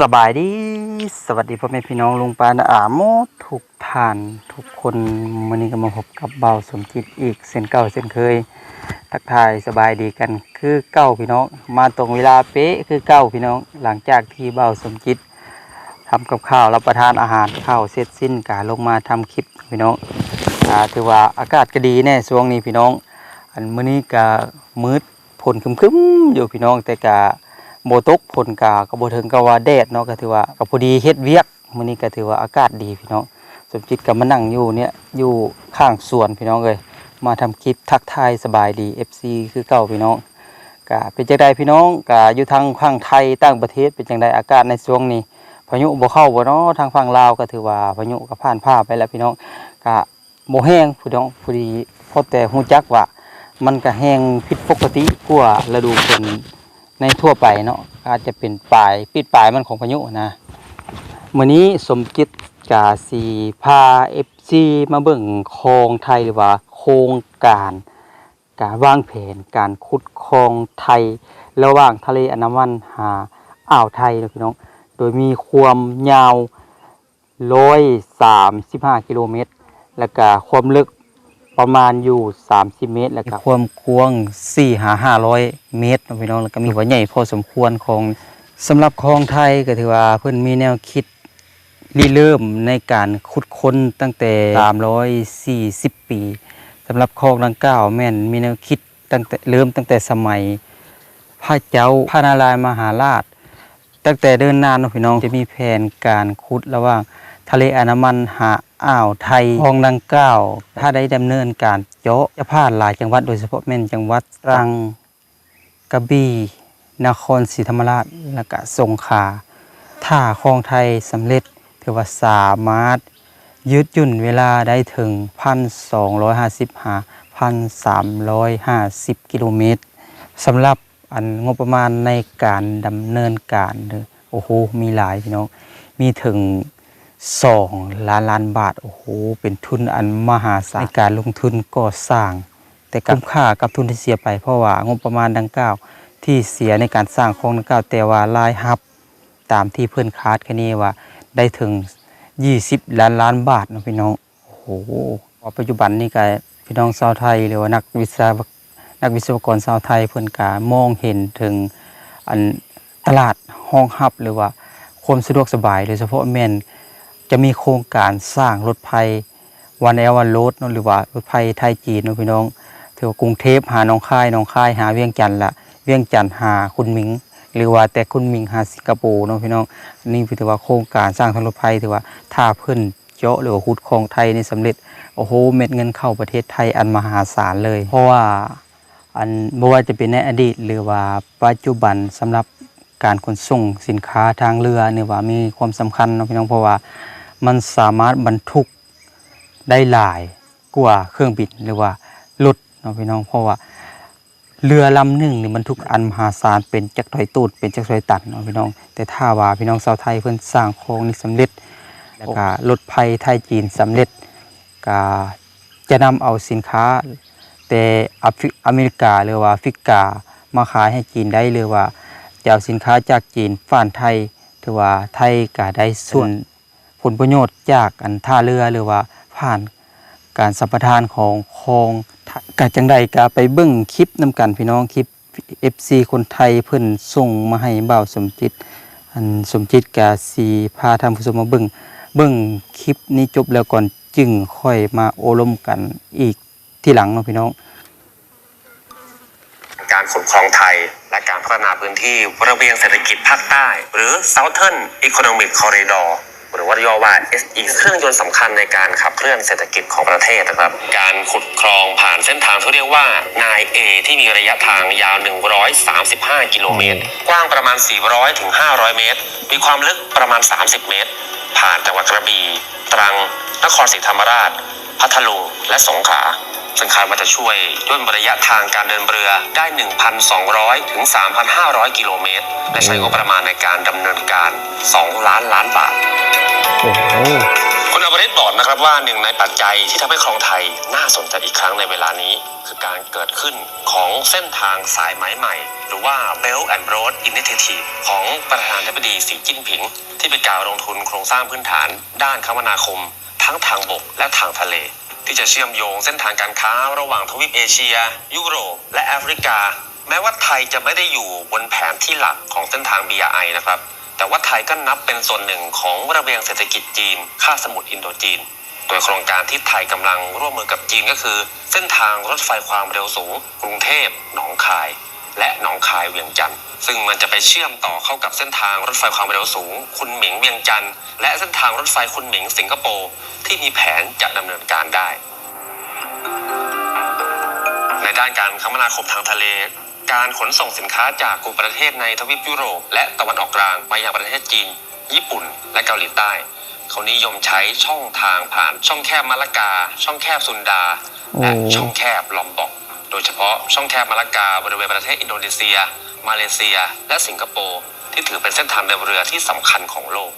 สบายดี สวัสดีพ่อแม่พี่น้องลุงปานาอาโมทุกท่านทุกคนวันนี้ก็มาพบกับเบาสมจิตอีกเส้นเก่าเส้นเคย ทักทายสบายดีกันคือเก้าพี่น้อง มาตรงเวลาเป๊ะคือเก้าพี่น้อง หลังจากที่เบาสมจิตทำกับข้าวรับประทานอาหารข้าวเสร็จสิ้นกาลงมาทำคลิปพี่น้องอ่าถือว่าอากาศก็ดีแน่ช่วงนี้พี่น้อง อันมื้อนี้ก็มืดฝนครึมๆอยู่พี่น้องแต่กะ โบตกผลกาก็บ่ถึงกับว่าแดดเนาะก็ถือว่าก็พอดีเฮ็ดเวียกมื้อนี้ก็ถือว่าอากาศดีพี่น้องสมจิตก็มานั่งอยู่เนี่ยอยู่ข้างสวนพี่น้องเอ้ยมาทำคลิปทักทายสบายดี FC คือเก่าพี่น้องก็เป็นจังไดพี่น้องก็อยู่ทางฝั่งไทยต่างประเทศเป็นจังไดอากาศในช่วงนี้พายุบ่เข้าบ่เนาะทางฝั่งลาวก็ถือว่าพายุก็ผ่านพ้าไปแล้วพี่น้องก็บ่แห้งพี่น้องพอดีพอแต่ฮู้จักว่า มันก็แห้งผิดปกติกว่าฤดูฝน ในทั่วไปเนาะอาจจะเป็นปลายปิดปลายมันของพายุนะมื้อนี้สมจิตกาสีพา FC มาเบิ่งคลองไทยหรือว่าโครงการการวางแผนการขุดคลองไทย ระหว่างทะเลอันดามันหาอ่าวไทยนะพี่น้อง โดยมีความยาว 135 กิโลเมตร แล้วก็ความลึก ประมาณอยู่ 30 เมตรแล้วก็ความกว้าง4หา500เมตรเนาะพี่น้องแล้วก็มีหัวใหญ่พอสมควรของสำหรับคลองไทยก็ถือว่าเพิ่อนมีแนวคิดริเริ่มในการขุดค้นตั้งแต่ 340 ปีสำหรับคลองดังกล่าวแม่นมีแนวคิดตั้งแต่เริ่มตั้งแต่สมัยพระเจ้าพระนารายมหาราช ตั้งแต่เดินนานเนาะพี่น้องจะมีแผนการขุดระหว่างทะเลอันดามันหา อ่าวไทยคลองดังกล่าว ถ้าได้ดำเนินการเจาะจะผ่านหลายจังหวัดโดยเฉพาะแม่นจังหวัดตรังกระบี่นครศรีธรรมราชและก็สงขลาถ้าคลองไทยสำเร็จถือว่าสามารถยืดหยุ่นเวลาได้ถึง 1,250หา1,350 กิโลเมตรสำหรับอันงบประมาณในการดำเนินการโอ้โหมีหลายพี่น้องมีถึง สองล้านล้านบาท โอ้โห เป็นทุนอันมหาศาลในการลงทุนก่อสร้าง แต่คุ้มค่ากับทุนที่เสียไปเพราะว่างบประมาณดังกล่าว ที่เสียในการสร้างโครงดังกล่าวแต่ว่ารายรับ ตามที่เพื่อนคาดคะเนว่าได้ถึง 20 ล้านล้านบาทนะพี่น้อง โอ้โหปัจจุบันนี่ก็พี่น้องชาวไทยหรือว่านักวิศวนักวิศวกรชาวไทยเพิ่อนกามองเห็นถึงอันตลาดห้องฮับหรือว่าความสะดวกสบายโดยเฉพาะแม่น จะมีโครงการสร้างรถไฟวันแอลวันโรดเนหรือว่ารถไฟไทยจีนนะพี่น้องถือว่ากรุงเทพหาหนองคายหนองคายหาเวียงจันทน์ละเวียงจันทน์หาคุณหมิง หรือว่าแต่คุณหมิงหาสิงคโปร์นะพี่น้องนี่ถือว่าโครงการสร้างทางรถไฟถือว่าถ้าเพิ่นเจาะหรือว่าขุดคลองไทยนี่สำเร็จโอ้โหเม็ดเงินเข้าประเทศไทยอันมหาศาลเลย เพราะว่าอันบ่ว่าจะเป็นในอดีต หรือว่าปัจจุบันสำหรับการขนส่งสินค้าทางเรือเนี่ยว่ามีความสำคัญนะพี่น้องเพราะว่า มันสามารถบรรทุกได้หลายกว่าเครื่องบินหรือว่ารถเนาะพี่น้องเพราะว่าเรือลำหนึ่งนี่บรรทุกอันมหาศาลเป็นจักรถอยตูดเป็นจักรถอยตันเนาะพี่น้อง แต่ถ้าว่าพี่น้องชาวไทยเพิ่นสร้างโครงนี้สำเร็จแล้วก็รถไฟไทยจีนสำเร็จก็จะนำเอาสินค้า แต่อเมริกาหรือว่าฟิกามาขายให้จีนได้หรือว่าจะเอาสินค้าจากจีนฝ่านไทยถือว่าไทยก็ได้ส่วน ผลประโยชน์จากอันท่าเรือหรือว่าผ่านการสัมปทานของคลองกะจังใดก็ไปเบิ่งคลิปนํกันพี่น้องคลิป FC คนไทยเพิ่นส่งมาให้บ่าวสมจิต อันสมจิตกะสีพาท่านผู้ชมมาเบิ่งเบิ่งคลิปนี้จบแล้วก่อนจึงค่อยมาโอลมกันอีกที่หลังเนาะพี่น้อง การขุดคลองไทย และการพัฒนาพื้นที่ระเบียงเศรษฐกิจภาคใต้ หรือ Southern Economic Corridor หรือว่าย่อว่า SE เครื่องยนต์สำคัญในการขับเคลื่อนเศรษฐกิจของประเทศนะครับ การขุดคลองผ่านเส้นทางที่เรียกว่านาย A ที่มีระยะทางยาว 135 กิโลเมตร กว้างประมาณ 400ถึง500 เมตร มีความลึกประมาณ 30 เมตร ผ่านจังหวัดกระบี่ตรัง นครศรีธรรมราช พัทลุง และสงขลาซึ่ งคาดว่าจะช่วยย่นระยะทางการเดินเรือได้ 1,200 ถึง 3,500 กิโลเมตร และใช้งบประมาณในการดำเนินการ 2 ล้านล้านบาทโอ้โหคุณอบบริษบอกนะครับว่าหนึ่งในปัจจัยที่ทำให้คลองไทยน่าสนใจอีกครั้งในเวลานี้ คือการเกิดขึ้นของเส้นทางสายไหมใหม่ หรือว่า Belt and Road Initiative ของประธานาธิบดีสีจิ้นผิง ที่เป็นการลงทุนโครงสร้างพื้นฐาน ด้านคมนาคม ทั้งทางบกและทางทะเล ที่จะเชื่อมโยงเส้นทางการค้าระหว่างทวีปเอเชีย ยุโรป และแอฟริกา แม้ว่าไทยจะไม่ได้อยู่บนแผนที่หลักของเส้นทาง BRI นะครับ แต่ว่าไทยก็นับเป็นส่วนหนึ่งของระเบียงเศรษฐกิจจีนคาสมุทรอินโดจีน โดยโครงการที่ไทยกำลังร่วมมือกับจีนก็คือ เส้นทางรถไฟความเร็วสูง กรุงเทพหนองคาย และหนองคายเวียงจันทร์ซึ่งมันจะไปเชื่อมต่อเข้ากับเส้นทางรถไฟความเร็วสูง คุณหมิงเวียงจันทร์และเส้นทางรถไฟคุณหมิงสิงคโปร์ที่มีแผนจะดำเนินการได้ ในด้านการคมนาคมทางทะเล การขนส่งสินค้าจากกลุ่มประเทศในทวีปยุโรป และตะวันออกกลางมายังประเทศจีน ญี่ปุ่น และเกาหลีใต้เขานิยมใช้ช่องทางผ่านช่องแคบมะละกา ช่องแคบซุนดา และช่องแคบลอมบอก ดยเฉพาะช่องแคบมะละกาบริเวณประเทศอินโดนีเซีย มาเลเซีย และสิงคโปร์ที่ถือเป็นเส้นทางเดินเรือที่สำคัญของโลก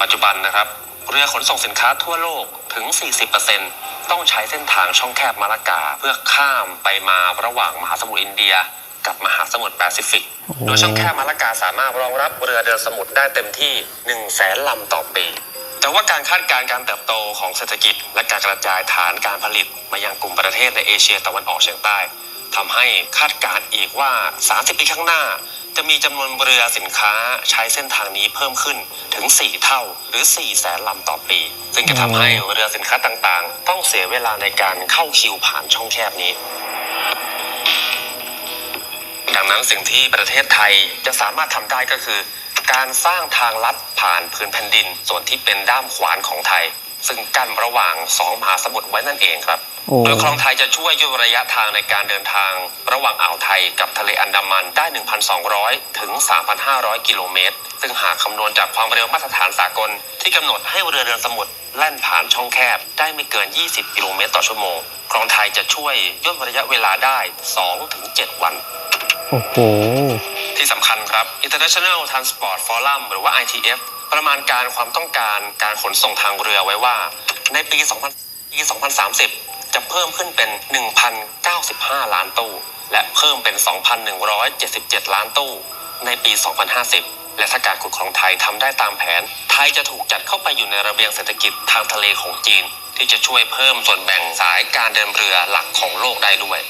ปัจจุบันนะครับ เรือขนส่งสินค้าทั่วโลกถึง 40%ต้องใช้เส้นทางช่องแคบมาลากาเพื่อข้ามไปมาระหว่างมหาสมุทรอินเดียกับมหาสมุทรแปซิฟิก โดยช่องแคบมาลากาสามารถรองรับเรือเดินสมุทรได้เต็มที่1 0 0 0 0แสนลำต่อปี แต่ว่าการคาดการณ์การเติบโตของเศรษฐกิจ และการกระจายฐานการผลิตมายังกลุ่มประเทศในเอเชียตะวันออกเฉียงใต้ทำให้คาดการณ์อีกว่า 30 ปีข้างหน้า จะมีจำนวนเรือสินค้าใช้เส้นทางนี้เพิ่มขึ้นถึง 4 เท่าหรือ 4 แสนลำต่อปี ซึ่งจะทำให้เรือสินค้าต่างๆ ต้องเสียเวลาในการเข้าคิวผ่านช่องแคบนี้ดังนั้นสิ่งที่ประเทศไทยจะสามารถทำได้ก็คือ การสร้างทางลัดผ่านพื้นแผ่นดิน ส่วนที่เป็นด้ามขวานของไทย ซึ่งกั้นระหว่างสองมหาสมุทรไว้นั่นเองครับโอ้โดยคลองไทยจะช่วยย่นระยะทางในการเดินทาง ระหว่างอ่าวไทยกับทะเลอันดามันได้ 1,200 ถึง 3,500 กิโลเมตร ซึ่งหากคำนวณจากความเร็วมาตรฐานสากล ที่กำหนดให้เรือเดินสมุทรแล่นผ่านช่องแคบ ได้ไม่เกิน 20 กิโลเมตรต่อชั่วโมง คลองไทยจะช่วยย่นระยะเวลาได้ 2-7 วัน โอ้โห ที่สำคัญครับ International Transport Forum หรือว่า ITF ประมาณการความต้องการการขนส่งทางเรือไว้ว่า ในปี 2000 ปี 2030 จะเพิ่มขึ้นเป็น 1,095 ล้านตู้ และเพิ่มเป็น 2,177 ล้านตู้ ในปี 2050 และถ้าการขุดคลองไทยทำได้ตามแผน ไทยจะถูกจัดเข้าไปอยู่ในระเบียงเศรษฐกิจทางทะเลของจีน ที่จะช่วยเพิ่มส่วนแบ่งสายการเดินเรือหลักของโลกได้ด้วย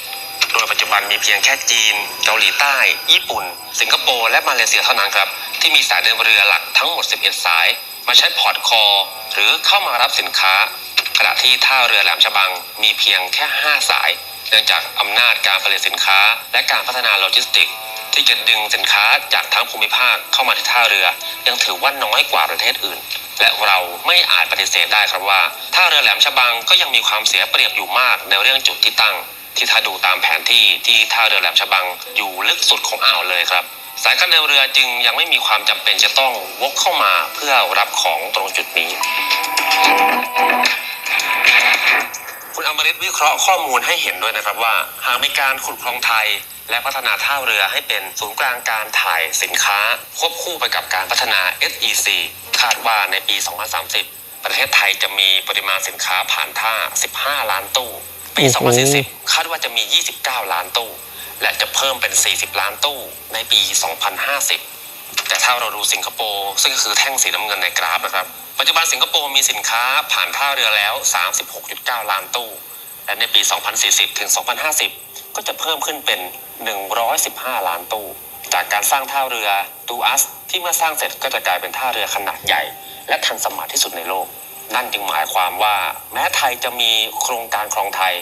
โดยปัจจุบันมีเพียงแค่จีน เกาหลีใต้ ญี่ปุ่น สิงคโปร์และมาเลเซียเท่านั้นครับ ที่มีสายเดินเรือหลักทั้งหมด 11 สาย มาใช้พอร์ตคอร์หรือเข้ามารับสินค้า ขณะที่ท่าเรือแหลมฉบังมีเพียงแค่ 5 สาย เนื่องจากอำนาจการผลิตสินค้า และการพัฒนาโลจิสติกส์ที่จะดึงสินค้าจากทั้งภูมิภาคเข้ามาที่ท่าเรือ ยังถือว่าน้อยกว่าประเทศอื่นและเราไม่อาจปฏิเสธได้ครับว่าท่าเรือแหลมฉบังก็ยังมีความเสียเปรียบอยู่มากในเรื่องจุดที่ตั้ง ที่ถ้าดูตามแผนที่ที่ท่าเรือแหลมฉบังอยู่ลึกสุดของอ่าวเลยครับ สายการเดินเรือจึงยังไม่มีความจำเป็นจะต้องวกเข้ามาเพื่อรับของตรงจุดนี้ คุณอมริตวิเคราะห์ข้อมูลให้เห็นด้วยนะครับว่าหากมีการขุดคลองไทยและพัฒนาท่าเรือให้เป็นศูนย์กลางการถ่ายสินค้า ควบคู่ไปกับการพัฒนา SEC คาดว่าในปี 2030 ประเทศไทยจะมีปริมาณสินค้าผ่านท่า 15 ล้านตู้ ปีโอ้โห2040 คาดว่าจะมี 29 ล้านตู้ และจะเพิ่มเป็น 40 ล้านตู้ในปี 2050 แต่ถ้าเราดูสิงคโปร์ซึ่งก็คือแท่งสีน้ำเงินในกราฟนะครับ ปัจจุบันสิงคโปร์มีสินค้าผ่านท่าเรือแล้ว 36.9 ล้านตู้ และในปี 2040 ถึง 2050 ก็จะเพิ่มขึ้นเป็น 115 ล้านตู้ จากการสร้างท่าเรือดูอัสที่เมื่อสร้างเสร็จก็จะกลายเป็นท่าเรือขนาดใหญ่ และทันสมัยที่สุดในโลก นั่นจึงหมายความว่า แม้ไทยจะมีโครงการคลองไทย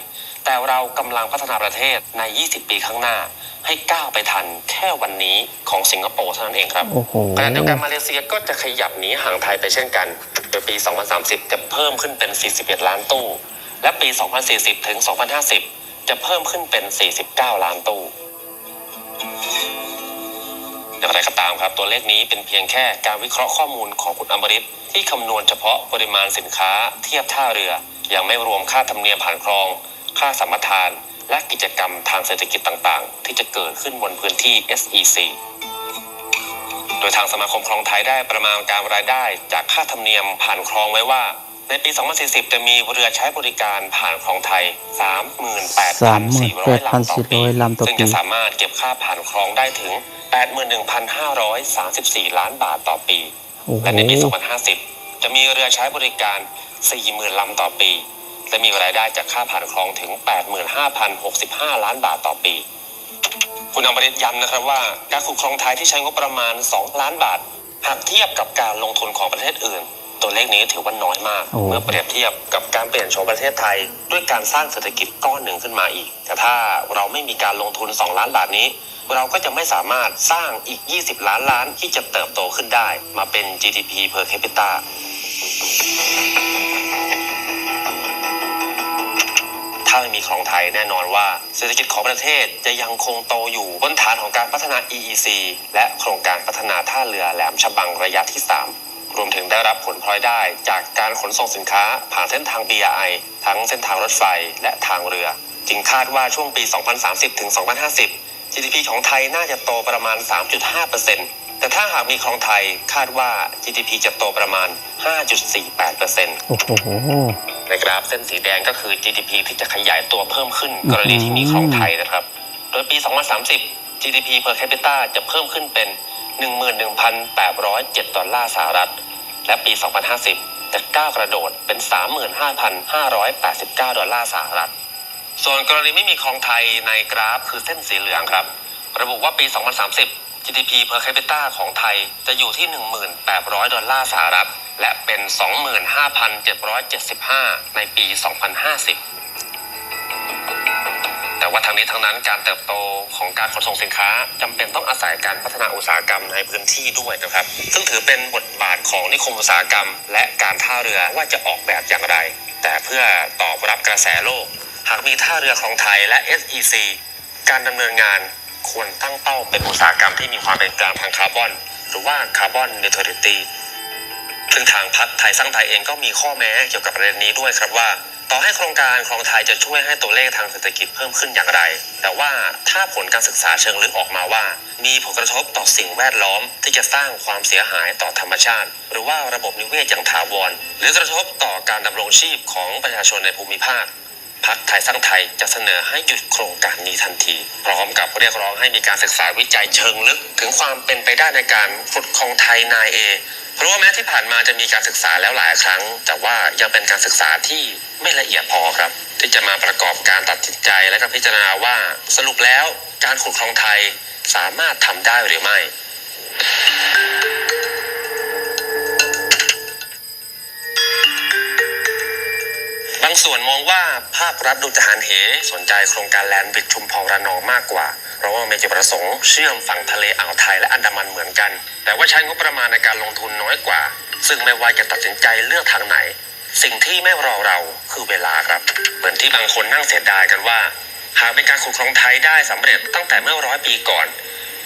แต่เรากำลังพัฒนาประเทศใน 20 ปีข้างหน้า ให้ก้าวไปทันแค่วันนี้ของสิงคโปร์เท่านั้นเองครับโอ้โหขณะเดียวกันมาเลเซียก็จะขยับหนีห่างไทยไปเช่นกัน โดยปี 2030 จะเพิ่มขึ้นเป็น 41 ล้านตู้ และปี 2040 ถึง 2050 จะเพิ่มขึ้นเป็น 49 ล้านตู้ อย่างไรก็ตามครับ ตัวเลขนี้เป็นเพียงแค่การวิเคราะห์ข้อมูลของคุณอมริตที่คำนวณเฉพาะปริมาณสินค้าเทียบท่าเรือ ยังไม่รวมค่าธรรมเนียมผ่านคลอง ค่าสัมปทาน และกิจกรรมทางเศรษฐกิจต่างๆ ที่จะเกิดขึ้นบนพื้นที่ SEC โดยทางสมาคมคลองไทยได้ประมาณการรายได้ จากค่าธรรมเนียมผ่านคลองไว้ว่า ในปี 2040 จะมีเรือใช้บริการผ่านคลองไทย 38,400 ลำต่อปี38,400ลำต่อปีซึ่งจะสามารถเก็บค่าผ่านคลองได้ถึง 81,534 ล้านบาทต่อปีโอ้โหและในปี 2050 จะมีเรือใช้บริการ 40,000 ลำต่อปี และมีรายได้จากค่าผ่านคลองถึง 85,065 ล้านบาทต่อปี คุณอมริตย้ำนะครับว่า การขุดคลองไทยที่ใช้งบประมาณ 2 ล้านบาท หากเทียบกับการลงทุนของประเทศอื่น ตัวเลขนี้ถือว่าน้อยมากโอ้เมื่อเปรียบเทียบกับการเปลี่ยนโฉมประเทศไทย ด้วยการสร้างเศรษฐกิจก้อนหนึ่งขึ้นมาอีก แต่ถ้าเราไม่มีการลงทุน 2 ล้านบาทนี้ เราก็จะไม่สามารถสร้างอีก 20 ล้านล้านที่จะเติบโตขึ้นได้ มาเป็น GDP per capita ถ้าไม่มีคลองไทยแน่นอนว่าเศรษฐกิจของประเทศจะยังคงโตอยู่บนฐานของการพัฒนา EEC และโครงการพัฒนาท่าเรือแหลมฉบังระยะที่3ร วมถึงได้รับผลพลอยได้ จากการขนส่งสินค้าผ่านเส้นทาง BRI ทั้งเส้นทางรถไฟและทางเรือ จึงคาดว่าช่วงปี 2030 ถึง 2050 GDP ของไทยน่าจะโตประมาณ 3.5%แต่ถ้าหากมีคลองไทยคาดว่า GDP จะโตประมาณ 5.48%โอ้โหในกราฟเส้นสีแดงก็คือ GDP ที่จะขยายตัวเพิ่มขึ้น กรณีที่มีคลองไทยนะครับ โดยปี 2030 GDP per capita จะเพิ่มขึ้นเป็น 11,807 ดอลลาร์สหรัฐ และปี 2050 จะก้าวกระโดดเป็น 35,589 ดอลลาร์สหรัฐ ส่วนกรณีไม่มีคองไทยในกราฟคือเส้นสีเหลืองครับ ระบุว่าปี 2030 GDP per capita ของไทยจะอยู่ที่ 1,800 ดอลลาร์สหรัฐ และเป็น 25,775 ในปี 2050 ว่าทั้งนี้ทั้งนั้นการเติบโตของการขนส่งสินค้าจำเป็นต้องอาศัยการพัฒนาอุตสาหกรรมในพื้นที่ด้วยนะครับ ซึ่งถือเป็นบทบาทของนิคมอุตสาหกรรม และการท่าเรือว่าจะออกแบบอย่างไร แต่เพื่อตอบรับกระแสโลก หากมีท่าเรือของไทยและ SEC การดำเนินงานควรตั้งเป้าเป็นอุตสาหกรรมที่มีความเป็นกลางทางคาร์บอน หรือว่าคาร์บอนเนทอริตี้ซึ่งทางพักไทยสร้างไทยเองก็มีข้อแม้เกี่ยวกับประเด็นนี้ด้วยครับว่า ต่อให้โครงการคลองไทยจะช่วยให้ตัวเลขทางเศรษฐกิจเพิ่มขึ้นอย่างไร แต่ว่าถ้าผลการศึกษาเชิงลึกออกมาว่า มีผลกระทบต่อสิ่งแวดล้อมที่จะสร้างความเสียหายต่อธรรมชาติ หรือว่าระบบนิเวศอย่างถาวร หรือกระทบต่อการดำรงชีพของประชาชนในภูมิภาคพักไทยสร้างไทยจะเสนอให้หยุดโครงการนี้ทันที พร้อมกับเรียกร้องให้มีการศึกษาวิจัยเชิงลึก ถึงความเป็นไปได้ในการขุดคลองไทยนายเอเพราะว่าแม้ที่ผ่านมาจะมีการศึกษาแล้วหลายครั้ง แต่ว่ายังเป็นการศึกษาที่ ไม่ละเอียดพอครับ ที่จะมาประกอบการตัดสินใจและก็พิจารณาว่าสรุปแล้วการขุดคลองไทยสามารถทำได้หรือไม่ บางส่วนมองว่าภาครัฐดูจะหันเหสนใจโครงการแลนด์บิดชุมพรระนองมากกว่า เพราะว่ามีจุดประสงค์เชื่อมฝั่งทะเลอ่าวไทยและอันดามันเหมือนกัน แต่ว่าใช้งบประมาณในการลงทุนน้อยกว่า ซึ่งไม่ว่าจะตัดสินใจเลือกทางไหน สิ่งที่ไม่รอเราคือเวลาครับ เหมือนที่บางคนนั่งเสียดายกันว่า หากเป็นการขุดคลองไทยได้สำเร็จตั้งแต่เมื่อร้อยปีก่อน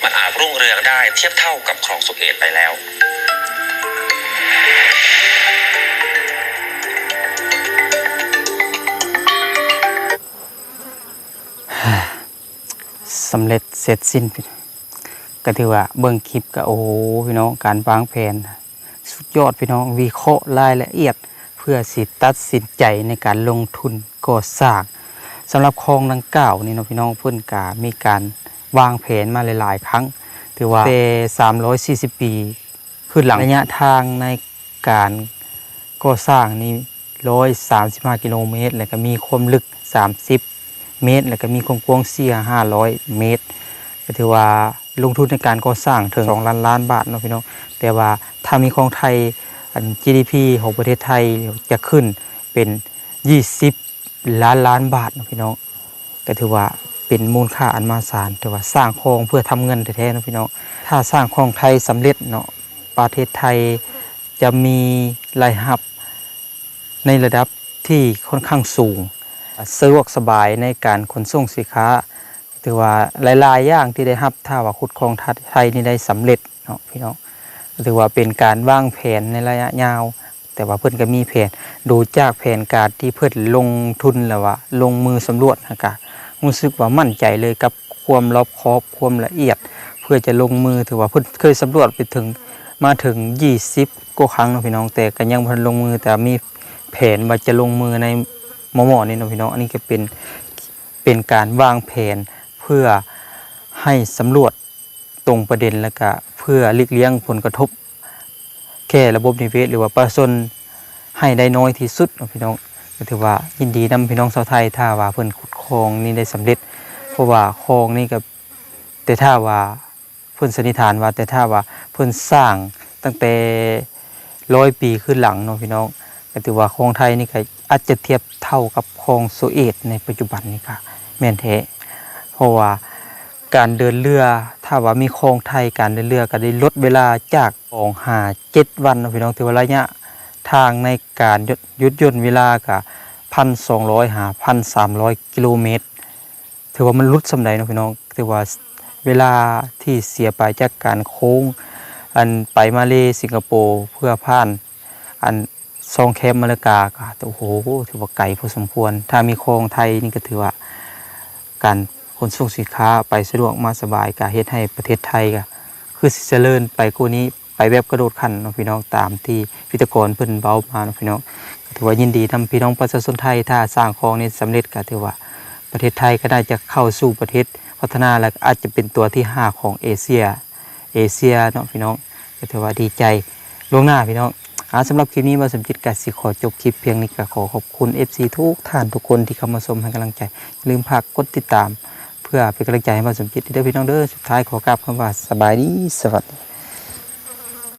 มันอาจรุ่งเรืองได้เทียบเท่ากับคลองสุเอตไปแล้วสำเร็จเสร็จสิ้น ก็ถือว่าเบิ่งคลิปก็โอ้พี่น้องการวางแผน สุดยอดพี่น้องวิเคราะห์รายละเอียด พื่อสิตัดสินใจในการลงทุนก่อสร้างสำหรับคลองดังกล่าวนี่เนาะพี่น้องเพิ่นกามีการวางแผนมาหลายๆ ครั้ง ถือว่าเป็น340 ปีขึ้นหลังระยะทางในการก่อสร้างนี่135 กิโลเมตร แล้วก็มีความลึก 30 เมตร แล้วก็มีความกว้างเสีย500 เมตร ก็ถือว่าลงทุนในการก่อสร้างถึง2ล้านล้านบาทเนาะพี่น้องแต่ว่าถ้ามีของไทย อัน GDP ของประเทศไทยจะขึ้นเป็น 20 ล้านล้านบาทนะพี่น้องก็ถือว่าเป็นมูลค่าอันมหาศาลถือว่าสร้างคลองเพื่อทำเงินแท้ๆเนาะพี่น้องถ้าสร้างคลองไทยสำเร็จเนาะประเทศไทยจะมีรายรับในระดับที่ค่อนข้างสูงสะดวกสบายในการขนส่งสินค้าถือว่าหลายๆอย่างที่ได้รับถ้าว่าขุดคลองไทยนี่ได้สำเร็จเนาะพี่น้อง ถือว่าเป็นการวางแผนในระยะยาว แต่ว่าเพิ่อนก็มีแผนดูจากแผนการที่เพิ่อนลงทุนแล้วว่าลงมือสำรวจนะกะรู้สึกว่ามั่นใจเลยกับความรอบคอบความละเอียด เพื่อจะลงมือถือว่าเพิ่อนเคยสำรวจไปถึงมาถึง 20กว่าครั้งนะพี่น้องแต่ก็ยังบ่ทันลงมือแต่มีแผนว่าจะลงมือในหมอหมอนี่นะพี่น้องอันนี้ก็เป็นเป็นการวางแผนเพื่อให้สำรวจตรงประเด็นแล้วก็ พื่อหลีกเลี่ยงผลกระทบ แค่ระบบนิเวศหรือว่าประชาชนให้ได้น้อยที่สุดพี่น้องก็ถือว่ายินดีนำพี่น้องชาวไทยถ้าว่าเพิ่นขุดคลองนี่ได้สำเร็จ เพราะว่าคลองนี่ก็แต่ถ้าว่าเพิ่นสันนิษฐานว่าแต่ถ้าว่าเพิ่นสร้างตั้งแต่ร้อยปีขึ้นหลังเนาะพี่น้องก็ถือว่าคลองไทยนี่ก็อาจจะเทียบเท่ากับคลองโซเอตในปัจจุบันนี่ค่ะแม่นแท้เพราะว่า การเดินเรือ ถ้าว่ามีโคลองไทยการเดินเรือก็ได้ลดเวลาจากสองหาเจ็ดวันพี่น้องถือว่าระยะทางในการยุดย่นเวลากับพันสองร้อยหาพันสามร้อยกิโลเมตร ถือว่ามันลดสำใดเนะพี่น้องถือว่าเวลาที่เสียไปจากการโค้ง อันไปมาเลสิงคโปร์เพื่อผ่าน อันซองแคมมาเลกาก็โอ้โหถือว่าไกลพอสมควร ถ้ามีโคลองไทยนี่ก็ถือว่าการ นส่งสินค้าไปสะดวกมาสบายก็เฮ็ดให้ประเทศไทยก็คือสิเจริญไปกว่นี้ไปแบบกระโดดขันเนาะพี่น้องตามที่พิธีกรเพิ่นเบ้ามาเนาะพี่น้องก็ถือว่ายินดีนำพี่น้องประชาชนไทยถ้าสร้างคลองนี้สำเร็จก็ถือว่าประเทศไทยก็น่าจะเข้าสู่ประเทศพัฒนาและอาจจะเป็นตัวที่ 5 ของเอเชียเอเชียเนาะพี่น้องก็ถือว่าดีใจล่วงหน้าพี่น้องอาสำหรับคลิปนี้มาสมจิตกสิขอจบคลิปเพียงนี้ก็ขอขอบคุณ FC ทุกท่านทุกคนที่เข้ามาชมให้กำลังใจ ลืมพากกดติดตาม เพื่อเป็นกำลังใจให้มาสมจิตเด้อพี่น้องเด้อสุดท้ายขอกราบคำว่าสบายดีสวัสดี